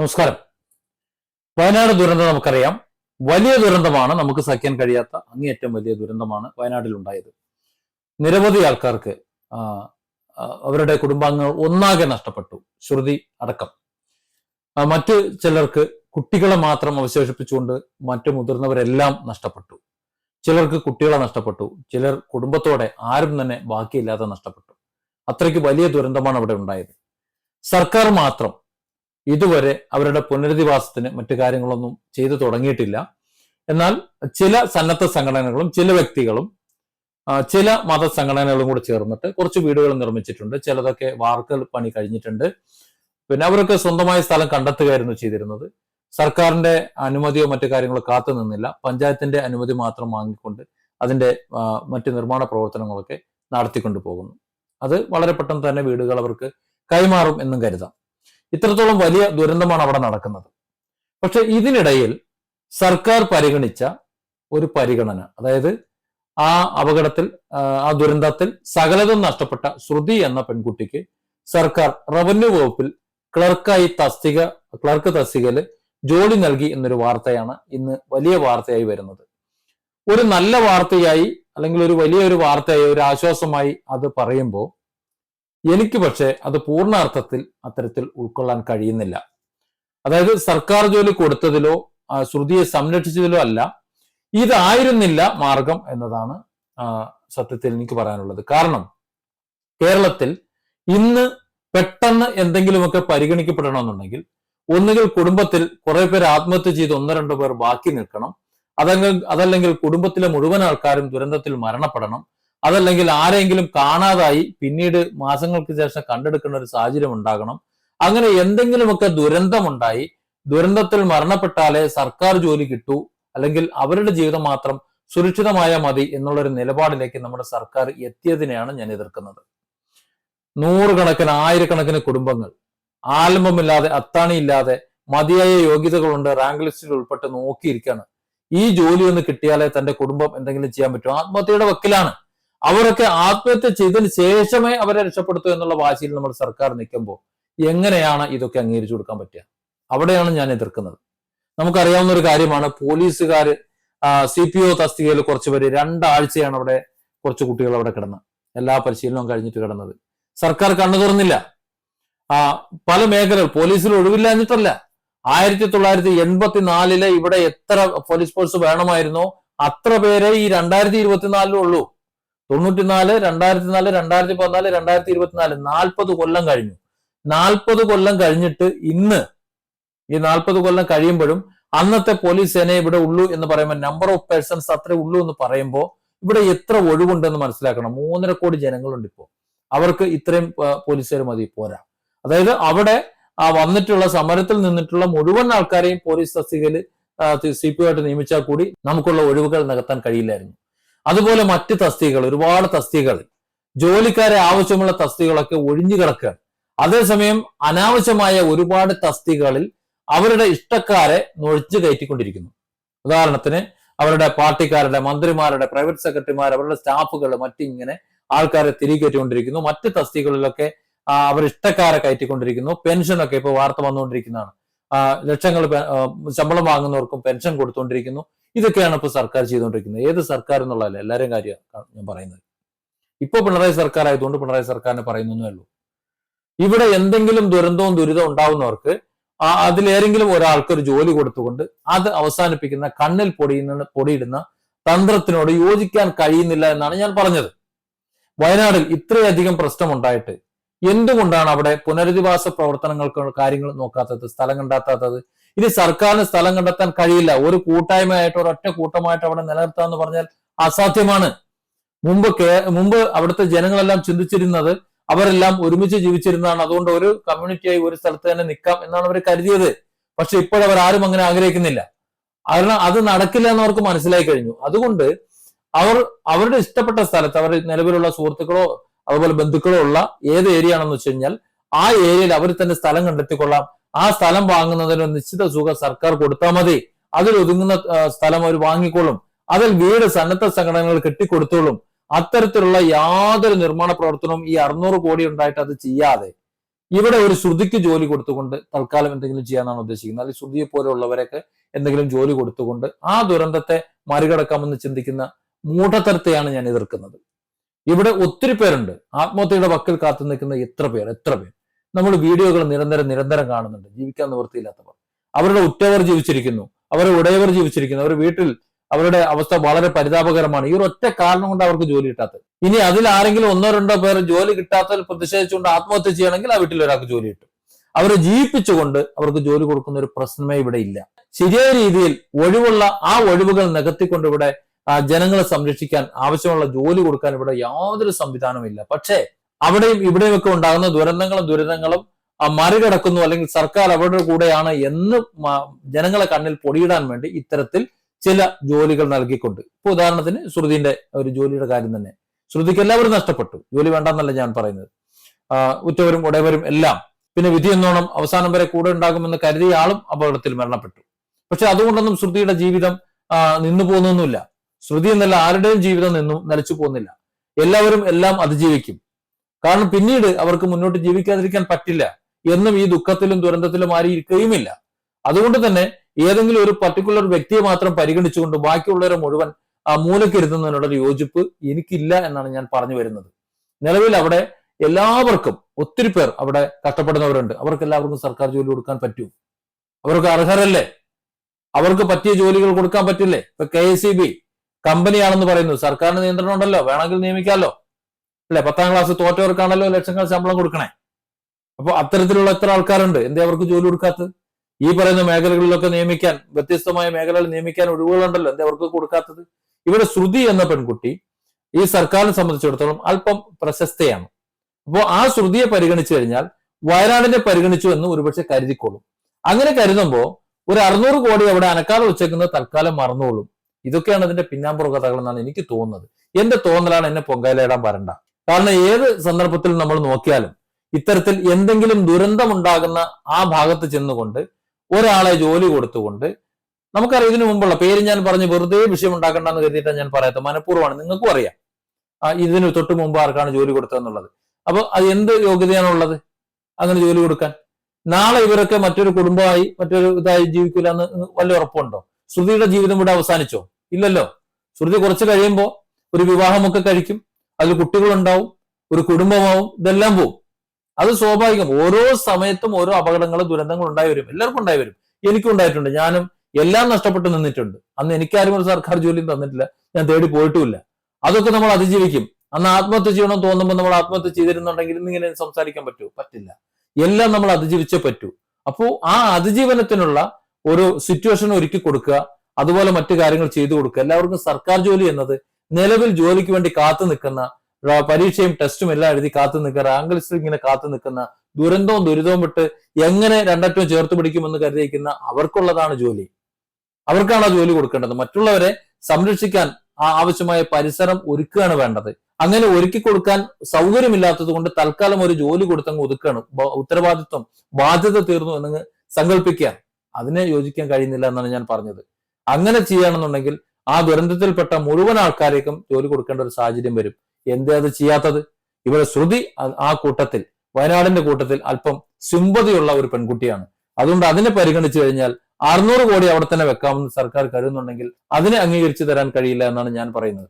നമസ്കാരം. വയനാട് ദുരന്തം നമുക്കറിയാം. വലിയ ദുരന്തമാണ്. നമുക്ക് സഹിക്കാൻ കഴിയാത്ത അങ്ങേയറ്റം വലിയ ദുരന്തമാണ് വയനാട്ടിൽ ഉണ്ടായത് നിരവധി ആൾക്കാർക്ക് അവരുടെ കുടുംബാംഗങ്ങൾ ഒന്നാകെ നഷ്ടപ്പെട്ടു. ശ്രുതി അടക്കം. മറ്റ് ചിലർക്ക് കുട്ടികളെ മാത്രം അവശേഷിപ്പിച്ചുകൊണ്ട് മറ്റു മുതിർന്നവരെല്ലാം നഷ്ടപ്പെട്ടു. ചിലർക്ക് കുട്ടികളെ നഷ്ടപ്പെട്ടു. ചിലർ കുടുംബത്തോടെ ആരും തന്നെ ബാക്കിയില്ലാതെ നഷ്ടപ്പെട്ടു. അത്രയ്ക്ക് വലിയ ദുരന്തമാണ് അവിടെ ഉണ്ടായത്. സർക്കാർ മാത്രം ഇതുവരെ അവരുടെ പുനരധിവാസത്തിന് മറ്റു കാര്യങ്ങളൊന്നും ചെയ്തു തുടങ്ങിയിട്ടില്ല. എന്നാൽ ചില സന്നദ്ധ സംഘടനകളും ചില വ്യക്തികളും ചില മത സംഘടനകളും കൂടി ചേർന്നിട്ട് കുറച്ച് വീടുകൾ നിർമ്മിച്ചിട്ടുണ്ട്. ചിലതൊക്കെ വാർക്കൽ പണി കഴിഞ്ഞിട്ടുണ്ട്. പിന്നെ അവർക്ക് സ്വന്തമായ സ്ഥലം കണ്ടെത്തുകയായിരുന്നു ചെയ്തിരുന്നത്. സർക്കാരിന്റെ അനുമതിയോ മറ്റു കാര്യങ്ങളോ കാത്തു നിന്നില്ല. പഞ്ചായത്തിന്റെ അനുമതി മാത്രം വാങ്ങിക്കൊണ്ട് അതിന്റെ മറ്റ് നിർമ്മാണ പ്രവർത്തനങ്ങളൊക്കെ നടത്തിക്കൊണ്ടു പോകുന്നു. അത് വളരെ പെട്ടെന്ന് തന്നെ വീടുകൾ അവർക്ക് കൈമാറും എന്നും കരുതാം. ഇത്രത്തോളം വലിയ ദുരന്തമാണ് അവിടെ നടക്കുന്നത്. പക്ഷെ ഇതിനിടയിൽ സർക്കാർ പരിഗണിച്ച ഒരു പരിഗണന അതായത് ആ അപകടത്തിൽ ആ, ദുരന്തത്തിൽ സകലതും നഷ്ടപ്പെട്ട ശ്രുതി എന്ന പെൺകുട്ടിക്ക് സർക്കാർ റവന്യൂ വകുപ്പിൽ ക്ലർക്കായി തസ്തിക ക്ലർക്ക് തസ്തികയിൽ ജോലി നൽകി എന്നൊരു വാർത്തയാണ് ഇന്ന് വലിയ വാർത്തയായി വരുന്നത്. ഒരു നല്ല വാർത്തയായി അല്ലെങ്കിൽ ഒരു വലിയ ഒരു വാർത്തയായി ഒരു ആശ്വാസമായി അത് പറയുമ്പോൾ എനിക്ക് പക്ഷേ അത് പൂർണാർത്ഥത്തിൽ അത്തരത്തിൽ ഉൾക്കൊള്ളാൻ കഴിയുന്നില്ല. അതായത് സർക്കാർ ജോലി കൊടുത്തതിലോ ശ്രുതിയെ സംരക്ഷിച്ചതിലോ അല്ല ഇതായിരുന്നില്ല മാർഗം എന്നതാണ് സത്യത്തിൽ എനിക്ക് പറയാനുള്ളത്. കാരണം കേരളത്തിൽ ഇന്ന് പെട്ടെന്ന് എന്തെങ്കിലുമൊക്കെ പരിഗണിക്കപ്പെടണമെന്നുണ്ടെങ്കിൽ ഒന്നുകിൽ കുടുംബത്തിൽ കുറെ പേർ ആത്മഹത്യ ചെയ്ത് ഒന്നോ രണ്ടോ പേർ ബാക്കി നിൽക്കണം. അതല്ലെങ്കിൽ അതല്ലെങ്കിൽ കുടുംബത്തിലെ മുഴുവൻ ആൾക്കാരും ദുരന്തത്തിൽ മരണപ്പെടണം. അതല്ലെങ്കിൽ ആരെങ്കിലും കാണാതായി പിന്നീട് മാസങ്ങൾക്ക് ശേഷം കണ്ടെടുക്കുന്ന ഒരു സാഹചര്യം ഉണ്ടാകണം. അങ്ങനെ എന്തെങ്കിലുമൊക്കെ ദുരന്തമുണ്ടായി ദുരന്തത്തിൽ മരണപ്പെട്ടാലേ സർക്കാർ ജോലി കിട്ടൂ അല്ലെങ്കിൽ അവരുടെ ജീവിതം മാത്രം സുരക്ഷിതമായ മതി എന്നുള്ള ഒരു നിലപാടിലേക്ക് നമ്മുടെ സർക്കാർ എത്തിയതിനെയാണ് ഞാൻ എതിർക്കുന്നത്. നൂറുകണക്കിന് ആയിരക്കണക്കിന് കുടുംബങ്ങൾ ആലംബമില്ലാതെ അത്താണിയില്ലാതെ മതിയായ യോഗ്യതകളുണ്ട് റാങ്ക് ലിസ്റ്റിൽ ഉൾപ്പെട്ട് നോക്കിയിരിക്കുകയാണ് ഈ ജോലി ഒന്ന് കിട്ടിയാലേ തന്റെ കുടുംബം എന്തെങ്കിലും ചെയ്യാൻ പറ്റും. ആത്മഹത്യയുടെ വക്കിലാണ്. അവരൊക്കെ ആത്മഹത്യ ചെയ്തതിന് ശേഷമേ അവരെ രക്ഷപ്പെടുത്തൂ എന്നുള്ള വാശിയിൽ നമ്മുടെ സർക്കാർ നിൽക്കുമ്പോൾ എങ്ങനെയാണ് ഇതൊക്കെ അംഗീകരിച്ചു കൊടുക്കാൻ പറ്റുക? അവിടെയാണ് ഞാൻ എതിർക്കുന്നത്. നമുക്കറിയാവുന്ന ഒരു കാര്യമാണ് പോലീസുകാർ സി പി ഒ തസ്തികയിൽ കുറച്ച് പേര് രണ്ടാഴ്ചയാണ് അവിടെ കുറച്ച് കുട്ടികൾ അവിടെ കിടന്നത് എല്ലാ പരിശീലനവും കഴിഞ്ഞിട്ട് കിടന്നത്. സർക്കാർ കണ്ണു തുറന്നില്ല. ആ പല മേഖലകൾ പോലീസിൽ ഒഴിവില്ലാഞ്ഞിട്ടല്ല ആയിരത്തി തൊള്ളായിരത്തി എൺപത്തിനാലിലെ ഇവിടെ എത്ര പോലീസ് ഫോഴ്സ് വേണമായിരുന്നോ അത്ര പേരെ ഈ രണ്ടായിരത്തി ഇരുപത്തിനാലിലും ഉള്ളൂ. തൊണ്ണൂറ്റിനാല് രണ്ടായിരത്തി നാല് രണ്ടായിരത്തി പതിനാല് രണ്ടായിരത്തി ഇരുപത്തിനാല് നാൽപ്പത് കൊല്ലം കഴിഞ്ഞു. നാൽപ്പത് കൊല്ലം കഴിഞ്ഞിട്ട് ഇന്ന് ഈ നാൽപ്പത് കൊല്ലം കഴിയുമ്പോഴും അന്നത്തെ പോലീസ് സേന ഇവിടെ ഉള്ളൂ എന്ന് പറയുമ്പോൾ നമ്പർ ഓഫ് പേഴ്സൺസ് അത്രേ ഉള്ളൂ എന്ന് പറയുമ്പോൾ ഇവിടെ എത്ര ഒഴിവുണ്ടെന്ന് മനസ്സിലാക്കണം. മൂന്നര കോടി ജനങ്ങളുണ്ട് ഇപ്പോൾ. അവർക്ക് ഇത്രയും പോലീസുകാർ മതി പോരാ. അതായത് അവിടെ ആ വന്നിട്ടുള്ള സമരത്തിൽ നിന്നിട്ടുള്ള മുഴുവൻ ആൾക്കാരെയും പോലീസ് തസ്തികയിൽ സി പി ആയിട്ട് നിയമിച്ചാൽ കൂടി നമുക്കുള്ള ഒഴിവുകൾ നികത്താൻ കഴിയില്ലായിരുന്നു. അതുപോലെ മറ്റ് തസ്തികൾ ഒരുപാട് തസ്തികൾ ജോലിക്കാരെ ആവശ്യമുള്ള തസ്തികളൊക്കെ ഒഴിഞ്ഞു കിടക്കുകയാണ്. അതേസമയം അനാവശ്യമായ ഒരുപാട് തസ്തികളിൽ അവരുടെ ഇഷ്ടക്കാരെ നൊഴിച്ചു കയറ്റിക്കൊണ്ടിരിക്കുന്നു. ഉദാഹരണത്തിന് അവരുടെ പാർട്ടിക്കാരുടെ മന്ത്രിമാരുടെ പ്രൈവറ്റ് സെക്രട്ടറിമാർ അവരുടെ സ്റ്റാഫുകൾ മറ്റിങ്ങനെ ആൾക്കാരെ തിരികെ കയറ്റിക്കൊണ്ടിരിക്കുന്നു. മറ്റ് തസ്തികളിലൊക്കെ അവർ ഇഷ്ടക്കാരെ കയറ്റിക്കൊണ്ടിരിക്കുന്നു. പെൻഷനൊക്കെ ഇപ്പോൾ വാർത്ത വന്നുകൊണ്ടിരിക്കുന്നതാണ്. ലക്ഷങ്ങൾ ശമ്പളം വാങ്ങുന്നവർക്കും പെൻഷൻ കൊടുത്തുകൊണ്ടിരിക്കുന്നു ഇതൊക്കെയാണ് ഇപ്പോൾ സർക്കാർ ചെയ്തുകൊണ്ടിരിക്കുന്നത് ഏത് സർക്കാർ എന്നുള്ളതല്ല എല്ലാവരും കാര്യമാണ് ഞാൻ പറയുന്നത്. ഇപ്പൊ പിണറായി സർക്കാർ ആയതുകൊണ്ട് പിണറായി സർക്കാരിനെ പറയുന്നേ ഉള്ളൂ. ഇവിടെ എന്തെങ്കിലും ദുരന്തവും ദുരിതവും ഉണ്ടാവുന്നവർക്ക് ആ അതിലേതെങ്കിലും ഒരാൾക്ക് ഒരു ജോലി കൊടുത്തുകൊണ്ട് അത് അവസാനിപ്പിക്കുന്ന കണ്ണിൽ പൊടിയുന്ന പൊടിയിടുന്ന തന്ത്രത്തിനോട് യോജിക്കാൻ കഴിയുന്നില്ല എന്നാണ് ഞാൻ പറഞ്ഞത്. വയനാടിൽ ഇത്രയധികം പ്രശ്നമുണ്ടായിട്ട് എന്തുകൊണ്ടാണ് അവിടെ പുനരധിവാസ പ്രവർത്തനങ്ങൾക്ക് കാര്യങ്ങൾ നോക്കാത്തത് സ്ഥലം കണ്ടെത്താത്തത്? ഇനി സർക്കാരിന് സ്ഥലം കണ്ടെത്താൻ കഴിയില്ല. ഒരു കൂട്ടായ്മയായിട്ട് ഒരൊറ്റ കൂട്ടമായിട്ട് അവിടെ നിലനിർത്താന്ന് പറഞ്ഞാൽ അസാധ്യമാണ്. മുമ്പ് മുമ്പ് അവിടുത്തെ ജനങ്ങളെല്ലാം ചിന്തിച്ചിരുന്നത് അവരെല്ലാം ഒരുമിച്ച് ജീവിച്ചിരുന്നതാണ്. അതുകൊണ്ട് ഒരു കമ്മ്യൂണിറ്റിയായി ഒരു സ്ഥലത്ത് തന്നെ നിൽക്കാം എന്നാണ് അവർ കരുതിയത്. പക്ഷെ ഇപ്പോഴവർ ആരും അങ്ങനെ ആഗ്രഹിക്കുന്നില്ല. കാരണം അത് നടക്കില്ല എന്ന് അവർക്ക് മനസ്സിലായി കഴിഞ്ഞു. അതുകൊണ്ട് അവർ അവരുടെ ഇഷ്ടപ്പെട്ട സ്ഥലത്ത് അവർ നിലവിലുള്ള സുഹൃത്തുക്കളോ അതുപോലെ ബന്ധുക്കളോ ഉള്ള ഏത് ഏരിയ ആണെന്ന് വെച്ച് കഴിഞ്ഞാൽ ആ ഏരിയയിൽ അവർ തന്നെ സ്ഥലം കണ്ടെത്തിക്കൊള്ളാം. ആ സ്ഥലം വാങ്ങുന്നതിന് നിശ്ചിത തുക സർക്കാർ കൊടുത്താൽ മതി. അതിൽ ഒതുങ്ങുന്ന സ്ഥലം അവർ വാങ്ങിക്കോളും. അതിൽ വീട് സന്നദ്ധ സംഘടനകൾ കെട്ടിക്കൊടുത്തോളും. അത്തരത്തിലുള്ള യാതൊരു നിർമ്മാണ പ്രവർത്തനവും ഈ അറുന്നൂറ് കോടി ഉണ്ടായിട്ട് അത് ചെയ്യാതെ ഇവിടെ ഒരു ശ്രുതിക്ക് ജോലി കൊടുത്തുകൊണ്ട് തൽക്കാലം എന്തെങ്കിലും ചെയ്യാനാണ് ഉദ്ദേശിക്കുന്നത്. അല്ലെങ്കിൽ ശ്രുതിയെ പോലെയുള്ളവരൊക്കെ എന്തെങ്കിലും ജോലി കൊടുത്തുകൊണ്ട് ആ ദുരന്തത്തെ മറികടക്കാമെന്ന് ചിന്തിക്കുന്ന മൂഢത്തരത്തെയാണ് ഞാൻ എതിർക്കുന്നത്. ഇവിടെ ഒത്തിരി പേരുണ്ട്. ആത്മഹത്യയുടെ വക്കിൽ കാത്തു നിൽക്കുന്ന എത്ര പേർ എത്ര പേർ? നമ്മൾ വീഡിയോകൾ നിരന്തരം നിരന്തരം കാണുന്നുണ്ട്. ജീവിക്കാൻ നിവൃത്തിയില്ലാത്തവർ. അവരുടെ ഉറ്റവർ ജീവിച്ചിരിക്കുന്നു. അവരുടെ ഉടയവർ ജീവിച്ചിരിക്കുന്നു. അവരുടെ വീട്ടിൽ അവരുടെ അവസ്ഥ വളരെ പരിതാപകരമാണ്. ഈ ഒറ്റ കാരണം കൊണ്ട് അവർക്ക് ജോലി കിട്ടാത്തത്. ഇനി അതിൽ ആരെങ്കിലും ഒന്നോ രണ്ടോ പേർ ജോലി കിട്ടാത്തതിൽ പ്രതിഷേധിച്ചുകൊണ്ട് ആത്മഹത്യ ചെയ്യണമെങ്കിൽ ആ വീട്ടിൽ ഒരാൾക്ക് ജോലി കിട്ടും. അവരെ ജീവിപ്പിച്ചുകൊണ്ട് അവർക്ക് ജോലി കൊടുക്കുന്ന ഒരു പ്രശ്നമേ ഇവിടെ ഇല്ല. ശരിയായ രീതിയിൽ ഒഴിവുള്ള ആ ഒഴിവുകൾ നികത്തിക്കൊണ്ട് ഇവിടെ ജനങ്ങളെ സംരക്ഷിക്കാൻ ആവശ്യമുള്ള ജോലി കൊടുക്കാൻ ഇവിടെ യാതൊരു സംവിധാനമില്ല പക്ഷേ അവിടെയും ഇവിടെയും ഒക്കെ ഉണ്ടാകുന്ന ദുരന്തങ്ങളും ദുരിതങ്ങളും മറികടക്കുന്നു അല്ലെങ്കിൽ സർക്കാർ അവരുടെ കൂടെയാണ് എന്ന് ജനങ്ങളെ കണ്ണിൽ പൊടിയിടാൻ വേണ്ടി ഇത്തരത്തിൽ ചില ജോലികൾ നൽകിക്കൊണ്ട്. ഇപ്പൊ ഉദാഹരണത്തിന് ശ്രുതിന്റെ ഒരു ജോലിയുടെ കാര്യം തന്നെ. ശ്രുതിക്ക് എല്ലാവരും നഷ്ടപ്പെട്ടു. ജോലി വേണ്ടെന്നല്ല ഞാൻ പറയുന്നത്. ഉറ്റവരും ഉടയവരും എല്ലാം. പിന്നെ വിധി എന്നോണം അവസാനം വരെ കൂടെ ഉണ്ടാകുമെന്ന് കരുതിയ ആളും അപകടത്തിൽ മരണപ്പെട്ടു. പക്ഷെ അതുകൊണ്ടൊന്നും ശ്രുതിയുടെ ജീവിതം നിന്നു പോകുന്നൊന്നുമില്ല. ശ്രുതി എന്നല്ല ആരുടെയും ജീവിതം നിന്നും നിലച്ചു പോകുന്നില്ല. എല്ലാവരും എല്ലാം അതിജീവിക്കും. കാരണം പിന്നീട് അവർക്ക് മുന്നോട്ട് ജീവിക്കാതിരിക്കാൻ പറ്റില്ല എന്നും ഈ ദുഃഖത്തിലും ദുരന്തത്തിലും ആരും ഇരിക്കുകയുമില്ല അതുകൊണ്ട് തന്നെ ഏതെങ്കിലും ഒരു പർട്ടിക്കുലർ വ്യക്തിയെ മാത്രം പരിഗണിച്ചുകൊണ്ട് ബാക്കിയുള്ളവരെ മുഴുവൻ ആ മൂലക്കിരുത്തുന്നതിനുള്ള യോജിപ്പ് എനിക്കില്ല എന്നാണ് ഞാൻ പറഞ്ഞു വരുന്നത്. നിലവിൽ അവിടെ എല്ലാവർക്കും ഒത്തിരി പേർ അവിടെ കഷ്ടപ്പെടുന്നവരുണ്ട്. അവർക്ക് എല്ലാവർക്കും സർക്കാർ ജോലി കൊടുക്കാൻ പറ്റൂ. അവർക്ക് അർഹരല്ലേ? അവർക്ക് പറ്റിയ ജോലികൾ കൊടുക്കാൻ പറ്റില്ലേ? ഇപ്പൊ കെ എസ് കമ്പനിയാണെന്ന് പറയുന്നു. സർക്കാരിന് നിയന്ത്രണം ഉണ്ടല്ലോ. വേണമെങ്കിൽ നിയമിക്കാമല്ലോ അല്ലെ? പത്താം ക്ലാസ് തോറ്റവർക്കാണല്ലോ ലക്ഷങ്ങൾ ശമ്പളം കൊടുക്കണേ. അപ്പൊ അത്തരത്തിലുള്ള എത്ര ആൾക്കാരുണ്ട്? എന്തേ അവർക്ക് ജോലി കൊടുക്കാത്തത്? ഈ പറയുന്ന മേഖലകളിലൊക്കെ നിയമിക്കാൻ വ്യത്യസ്തമായ മേഖലകൾ നിയമിക്കാൻ ഒഴിവുകളുണ്ടല്ലോ. എന്തേ അവർക്ക് കൊടുക്കാത്തത്? ഇവിടെ ശ്രുതി എന്ന പെൺകുട്ടി ഈ സർക്കാരിനെ സംബന്ധിച്ചിടത്തോളം അല്പം പ്രശസ്തയാണ്. അപ്പോൾ ആ ശ്രുതിയെ പരിഗണിച്ചു കഴിഞ്ഞാൽ വയനാടിനെ പരിഗണിച്ചു എന്ന് ഒരുപക്ഷെ കരുതിക്കോളും. അങ്ങനെ കരുതുമ്പോൾ ഒരു അറുന്നൂറ് കോടി അവിടെ അനക്കാതെ വെച്ചേക്കുന്നത് തൽക്കാലം മറന്നോളും. ഇതൊക്കെയാണ് ഇതിന്റെ പിന്നാമ്പുറ കഥകൾ എന്നാണ് എനിക്ക് തോന്നുന്നത്. എന്റെ തോന്നലാണ് എന്നെ പൊങ്കാലയിടാൻ വരണ്ട. കാരണം ഏത് സന്ദർഭത്തിൽ നമ്മൾ നോക്കിയാലും ഇത്തരത്തിൽ എന്തെങ്കിലും ദുരന്തമുണ്ടാകുന്ന ആ ഭാഗത്ത് ചെന്നുകൊണ്ട് ഒരാളെ ജോലി കൊടുത്തുകൊണ്ട് നമുക്കറിയാം ഇതിനു മുമ്പുള്ള പേര് ഞാൻ പറഞ്ഞ് വെറുതെ വിഷയം ഉണ്ടാക്കണ്ടെന്ന് കരുതിയിട്ടാണ് ഞാൻ പറയാത്ത മനഃപൂർവമാണ്. നിങ്ങൾക്കും അറിയാം. ഇതിന് തൊട്ട് മുമ്പ് ആർക്കാണ് ജോലി കൊടുത്തതെന്നുള്ളത് അപ്പൊ അത് എന്ത് യോഗ്യതയാണുള്ളത് അങ്ങനെ ജോലി കൊടുക്കാൻ. നാളെ ഇവരൊക്കെ മറ്റൊരു കുടുംബമായി മറ്റൊരു ഇതായി ജീവിക്കില്ല എന്ന് വല്ല ഉറപ്പുണ്ടോ? ശ്രുതിയുടെ ജീവിതം ഇവിടെ അവസാനിച്ചോ? ഇല്ലല്ലോ. ശ്രുതി കുറച്ച് കഴിയുമ്പോൾ ഒരു വിവാഹമൊക്കെ കഴിക്കും. അതിൽ കുട്ടികളുണ്ടാവും ഒരു കുടുംബമാവും ഇതെല്ലാം പോവും. അത് സ്വാഭാവികം. ഓരോ സമയത്തും ഓരോ അപകടങ്ങളും ദുരന്തങ്ങളും ഉണ്ടായി വരും. എല്ലാവർക്കും ഉണ്ടായി വരും. എനിക്കും ഉണ്ടായിട്ടുണ്ട്. ഞാനും എല്ലാം നഷ്ടപ്പെട്ട് നിന്നിട്ടുണ്ട്. അന്ന് എനിക്കാരും ഒരു സർക്കാർ ജോലിയും തന്നിട്ടില്ല. ഞാൻ തേടി പോയിട്ടുമില്ല. അതൊക്കെ നമ്മൾ അതിജീവിക്കും. അന്ന് ആത്മഹത്യ ചെയ്യണം തോന്നുമ്പോൾ നമ്മൾ ആത്മഹത്യ ചെയ്തിരുന്നുണ്ടെങ്കിൽ ഇന്നിങ്ങനെ സംസാരിക്കാൻ പറ്റുമോ? പറ്റില്ല. എല്ലാം നമ്മൾ അതിജീവിച്ചേ പറ്റൂ. അപ്പോൾ ആ അതിജീവനത്തിനുള്ള ഒരു സിറ്റുവേഷൻ ഒരുക്കി കൊടുക്കുക അതുപോലെ മറ്റു കാര്യങ്ങൾ ചെയ്തു കൊടുക്കുക. എല്ലാവർക്കും സർക്കാർ ജോലി എന്നത് നിലവിൽ ജോലിക്ക് വേണ്ടി കാത്തു നിൽക്കുന്ന പരീക്ഷയും ടെസ്റ്റും എല്ലാം എഴുതി കാത്തു നിൽക്കുക റാങ്ക് ലിസ്റ്റിൽ ഇങ്ങനെ കാത്തു നിൽക്കുന്ന ദുരന്തവും ദുരിതവും വിട്ട് എങ്ങനെ രണ്ടറ്റവും ചേർത്ത് പിടിക്കുമെന്ന് കരുതിയിരിക്കുന്ന അവർക്കുള്ളതാണ് ജോലി. അവർക്കാണ് ആ ജോലി കൊടുക്കേണ്ടത്. മറ്റുള്ളവരെ സംരക്ഷിക്കാൻ ആ ആവശ്യമായ പരിസരം ഒരുക്കുകയാണ് വേണ്ടത്. അങ്ങനെ ഒരുക്കി കൊടുക്കാൻ സൗകര്യമില്ലാത്തത് കൊണ്ട് തൽക്കാലം ഒരു ജോലി കൊടുത്തങ്ങ് ഒതുക്കുകയാണ്. ഉത്തരവാദിത്വം ബാധ്യത തീർന്നു എന്നങ്ങ് സങ്കല്പിക്കുക അതിനെ യോജിക്കാൻ കഴിയുന്നില്ല എന്നാണ് ഞാൻ പറഞ്ഞത്. അങ്ങനെ ചെയ്യുകയാണെന്നുണ്ടെങ്കിൽ ആ ദുരന്തത്തിൽപ്പെട്ട മുഴുവൻ ആൾക്കാരേക്കും ജോലി കൊടുക്കേണ്ട ഒരു സാഹചര്യം വരും. എന്തേ അത് ചെയ്യാത്തത്? ഇവിടെ ശ്രുതി ആ കൂട്ടത്തിൽ വയനാടിന്റെ കൂട്ടത്തിൽ അല്പം സിമ്പതിയുള്ള ഒരു പെൺകുട്ടിയാണ്. അതുകൊണ്ട് അതിനെ പരിഗണിച്ചു കഴിഞ്ഞാൽ അറുന്നൂറ് കോടി അവിടെ തന്നെ വെക്കാമെന്ന് സർക്കാർ കരുതുന്നുണ്ടെങ്കിൽ അതിനെ അംഗീകരിച്ചു തരാൻ കഴിയില്ല എന്നാണ് ഞാൻ പറയുന്നത്.